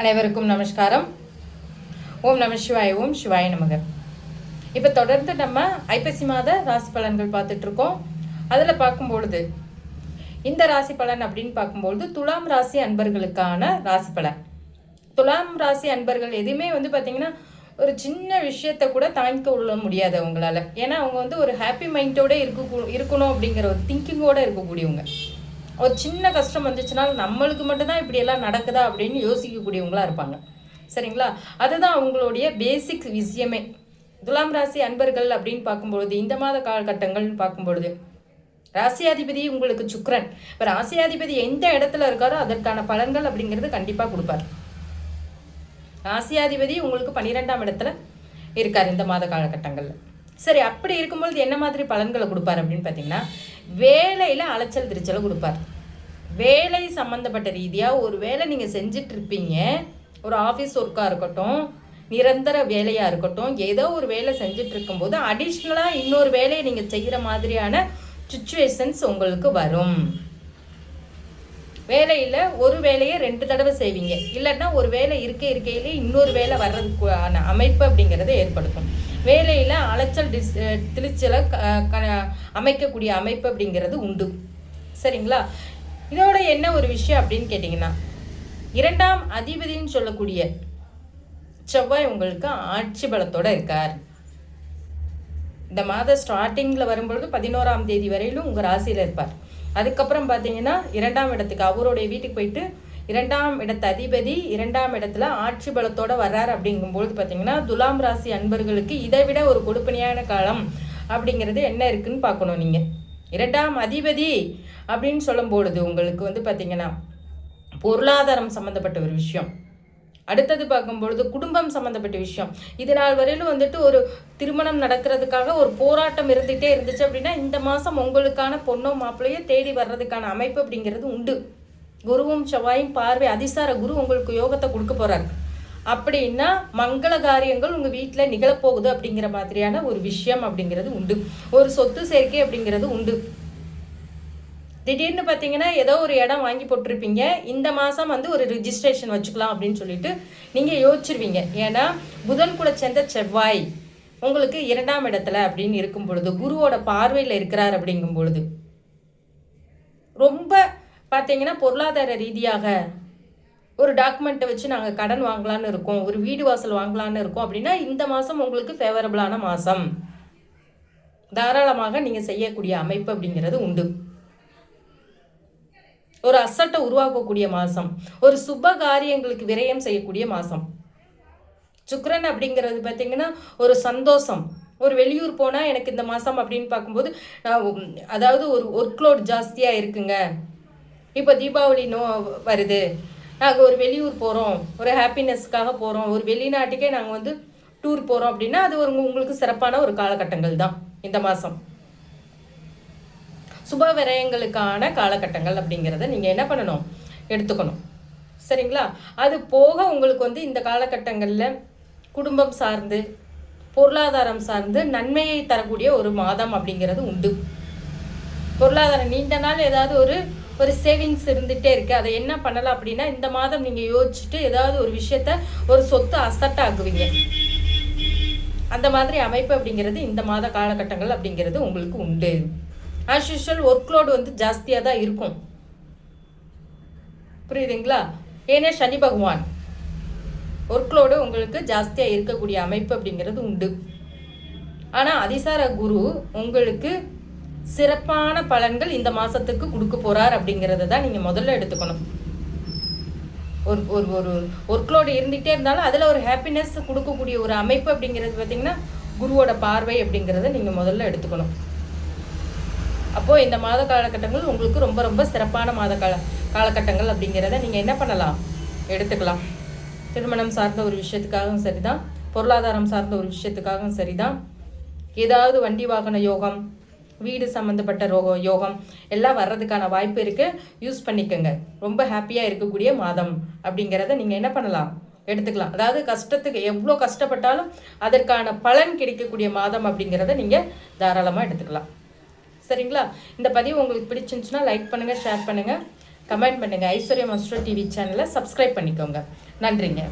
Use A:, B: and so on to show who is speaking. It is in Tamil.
A: அனைவருக்கும் நமஸ்காரம். ஓம் நம சிவாய ஓம் சிவாய நமக. இப்போ தொடர்ந்து நம்ம ஐப்பசி மாத ராசி பலன்கள் பார்த்துட்ருக்கோம் அதில் பார்க்கும்பொழுது இந்த ராசி பலன் அப்படின்னு பார்க்கும்பொழுது துலாம் ராசி அன்பர்களுக்கான ராசி பலன். துலாம் ராசி அன்பர்கள் எதுவுமே வந்து பார்த்திங்கன்னா ஒரு சின்ன விஷயத்த கூட தாங்கிக்க கொள்ள முடியாது அவங்களால. ஏன்னா அவங்க வந்து ஒரு ஹாப்பி மைண்டோட இருக்க இருக்கணும் அப்படிங்கிற ஒரு திங்கிங்கோட இருக்கக்கூடியவங்க. ஒரு சின்ன கஷ்டம் வந்துச்சுனாலும் நம்மளுக்கு மட்டும்தான் இப்படியெல்லாம் நடக்குதா அப்படின்னு யோசிக்கக்கூடியவங்களா இருப்பாங்க. சரிங்களா? அதுதான் அவங்களுடைய பேசிக் விஷயமே. துலாம் ராசி அன்பர்கள் அப்படின்னு பார்க்கும்பொழுது இந்த மாத காலகட்டங்கள்னு பார்க்கும்பொழுது ராசியாதிபதி உங்களுக்கு சுக்ரன் இப்போ ராசியாதிபதி எந்த இடத்துல இருக்காரோ அதற்கான பலன்கள் அப்படிங்கிறது கண்டிப்பாக கொடுப்பார். ராசியாதிபதி உங்களுக்கு பன்னிரெண்டாம் இடத்துல இருக்கார் இந்த மாத காலகட்டங்களில். சரி அப்படி இருக்கும்பொழுது என்ன மாதிரி பலன்களை கொடுப்பார் அப்படின்னு பார்த்தீங்கன்னா வேலையில் அலைச்சல் திருச்சலை கொடுப்பார். வேலை சம்மந்தப்பட்ட ரீதியாக ஒரு வேலை நீங்கள் செஞ்சுட்டு இருப்பீங்க ஒரு ஆஃபீஸ் ஒர்க்காக இருக்கட்டும் நிரந்தர வேலையாக இருக்கட்டும் ஏதோ ஒரு வேலை செஞ்சுட்டு இருக்கும்போது அடிஷ்னலாக இன்னொரு வேலையை நீங்கள் செய்கிற மாதிரியான சுச்சுவேஷன்ஸ் உங்களுக்கு வரும். வேலையில் ஒரு வேலையை ரெண்டு தடவை செய்வீங்க. இல்லைன்னா ஒரு வேலை இருக்க இருக்கையிலே இன்னொரு வேலை வர்றதுக்கான அமைப்பு அப்படிங்கிறத ஏற்படுத்தும். வேலையில் அலைச்சல் டிஸ் திருச்சலை அமைக்கக்கூடிய அமைப்பு அப்படிங்கிறது உண்டு. சரிங்களா? இதோட என்ன ஒரு விஷயம் அப்படின்னு கேட்டிங்கன்னா இரண்டாம் அதிபதின்னு சொல்லக்கூடிய செவ்வாய் உங்களுக்கு ஆட்சி பலத்தோடு இருக்கார். இந்த மாத ஸ்டார்டிங்கில் வரும்பொழுது பதினோராம் தேதி வரையிலும் உங்கள் ராசியில் இருப்பார். அதுக்கப்புறம் பார்த்தீங்கன்னா இரண்டாம் இடத்துக்கு அவருடைய வீட்டுக்கு போயிட்டு இரண்டாம் இடத்து அதிபதி இரண்டாம் இடத்துல ஆட்சி பலத்தோடு வர்றார் அப்படிங்கும்பொழுது பார்த்தீங்கன்னா துலாம் ராசி அன்பர்களுக்கு இதை விட ஒரு கொடுப்பனையான காலம் அப்படிங்கிறது என்ன இருக்குன்னு பார்க்கணும் நீங்கள் இரண்டாம் அதிபதி அப்படின்னு சொல்லும் பொழுது உங்களுக்கு வந்து பார்த்திங்கன்னா பொருளாதாரம் சம்மந்தப்பட்ட ஒரு விஷயம். அடுத்தது பார்க்கும்பொழுது குடும்பம் சம்மந்தப்பட்ட விஷயம். இது நாள் வரையிலும் வந்துட்டு ஒரு திருமணம் நடக்கிறதுக்காக ஒரு போராட்டம் இருந்துகிட்டே இருந்துச்சு அப்படின்னா இந்த மாதம் உங்களுக்கான பொண்ணோ மாப்பிள்ளையோ தேடி வர்றதுக்கான அமைப்பு அப்படிங்கிறது உண்டு. குருவும் செவ்வாயும் பார்வை அதிசார குரு உங்களுக்கு யோகத்தை கொடுக்க போகிறார் அப்படின்னா மங்கள காரியங்கள் உங்கள் வீட்டில் நிகழப்போகுது அப்படிங்கிற மாதிரியான ஒரு விஷயம் அப்படிங்கிறது உண்டு. ஒரு சொத்து சேர்க்கை அப்படிங்கிறது உண்டு. திடீர்னு பார்த்தீங்கன்னா ஏதோ ஒரு இடம் வாங்கி போட்டிருப்பீங்க. இந்த மாதம் வந்து ஒரு ரிஜிஸ்ட்ரேஷன் வச்சுக்கலாம் அப்படின்னு சொல்லிட்டு நீங்கள் யோசிச்சிருவீங்க. ஏன்னா புதன் கூட சேர்ந்த செவ்வாய் உங்களுக்கு இரண்டாம் இடத்துல அப்படின்னு இருக்கும் பொழுது குருவோட பார்வையில் இருக்கிறார் அப்படிங்கும் பொழுது ரொம்ப பார்த்தீங்கன்னா பொருளாதார ரீதியாக ஒரு டாக்குமெண்ட்டை வச்சு நாங்கள் கடன் வாங்கலான்னு இருக்கோம் ஒரு வீடு வாசல் வாங்கலான்னு இருக்கோம் அப்படின்னா இந்த மாதம் உங்களுக்கு ஃபேவரபிளான மாதம் தாராளமாக நீங்கள் செய்யக்கூடிய அமைப்பு அப்படிங்கிறது உண்டு. ஒரு அசட்டை உருவாக்கக்கூடிய மாதம் ஒரு சுப காரியங்களுக்கு விரயம் செய்யக்கூடிய மாதம் சுக்கரன் அப்படிங்கிறது பார்த்திங்கன்னா ஒரு சந்தோஷம். ஒரு வெளியூர் போனால் எனக்கு இந்த மாதம் அப்படின்னு பார்க்கும்போது அதாவது ஒரு ஒர்க் லோட் ஜாஸ்தியாக இருக்குங்க. இப்போ தீபாவளி நோ வருது. நாங்கள் ஒரு வெளியூர் போகிறோம் ஒரு ஹாப்பினஸ்க்காக போகிறோம் ஒரு வெளிநாட்டுக்கே நாங்கள் வந்து டூர் போகிறோம் அப்படின்னா அது ஒரு உங்களுக்கு சிறப்பான ஒரு காலகட்டங்கள் தான் இந்த மாதம் சுப விரயங்களுக்கான காலகட்டங்கள் அப்படிங்கிறத நீங்கள் என்ன பண்ணணும்? எடுத்துக்கணும். சரிங்களா? அது போக உங்களுக்கு வந்து இந்த காலகட்டங்களில் குடும்பம் சார்ந்து பொருளாதாரம் சார்ந்து நன்மையை தரக்கூடிய ஒரு மாதம் அப்படிங்கிறது உண்டு. பொருளாதாரம் நீண்ட நாள் ஏதாவது ஒரு ஒரு சேவிங்ஸ் இருந்துகிட்டே இருக்குது அதை என்ன பண்ணலாம் அப்படின்னா இந்த மாதம் நீங்கள் யோசிச்சுட்டு ஏதாவது ஒரு விஷயத்த ஒரு சொத்து அசட்டாக ஆக்குவீங்க அந்த மாதிரி அமைப்பு அப்படிங்கிறது இந்த மாத காலகட்டங்கள் அப்படிங்கிறது உங்களுக்கு உண்டு. ஆஸ் யூஷுவல் ஒர்க் லோடு வந்து ஜாஸ்தியாக தான் இருக்கும். புரியுதுங்களா? ஏன்னா சனி பகவான் ஒர்க் லோடு உங்களுக்கு ஜாஸ்தியாக இருக்கக்கூடிய அமைப்பு அப்படிங்கிறது உண்டு. ஆனால் அதிசார குரு உங்களுக்கு சிறப்பான பலன்கள் இந்த மாதத்துக்கு கொடுக்க போகிறார் அப்படிங்கிறத தான் நீங்கள் முதல்ல எடுத்துக்கணும். ஒரு ஒரு ஒரு ஒர்க்லோடு இருந்துகிட்டே இருந்தாலும் அதில் ஒரு ஹாப்பினஸ் கொடுக்கக்கூடிய ஒரு அமைப்பு அப்படிங்கிறது பார்த்திங்கன்னா குருவோட பார்வை அப்படிங்கிறத நீங்கள் முதல்ல எடுத்துக்கணும். அப்போது இந்த மாத காலகட்டங்கள் உங்களுக்கு ரொம்ப ரொம்ப சிறப்பான மாத கால காலகட்டங்கள் அப்படிங்கிறத நீங்கள் என்ன பண்ணலாம்? எடுத்துக்கலாம். திருமணம் சார்ந்த ஒரு விஷயத்துக்காகவும் சரிதான். பொருளாதாரம் சார்ந்த ஒரு விஷயத்துக்காகவும் சரிதான். ஏதாவது வண்டி வாகன யோகம் வீடு சம்மந்தப்பட்ட ரோக யோகம் எல்லாம் வர்றதுக்கான வாய்ப்பு இருக்குது யூஸ் பண்ணிக்கோங்க. ரொம்ப ஹாப்பியாக இருக்கக்கூடிய மாதம் அப்படிங்கிறத நீங்கள் என்ன பண்ணலாம்? எடுத்துக்கலாம். அதாவது கஷ்டத்துக்கு எவ்வளோ கஷ்டப்பட்டாலும் அதற்கான பலன் கிடைக்கக்கூடிய மாதம் அப்படிங்கிறத நீங்கள் தாராளமாக எடுத்துக்கலாம். சரிங்களா? இந்த பதிவு உங்களுக்கு பிடிச்சிருந்துச்சுன்னா லைக் பண்ணுங்கள் ஷேர் பண்ணுங்கள் கமெண்ட் பண்ணுங்கள் ஐஸ்வர்யா மாஸ்டர் டிவி சேனலை சப்ஸ்கிரைப் பண்ணிக்கோங்க. நன்றிங்க.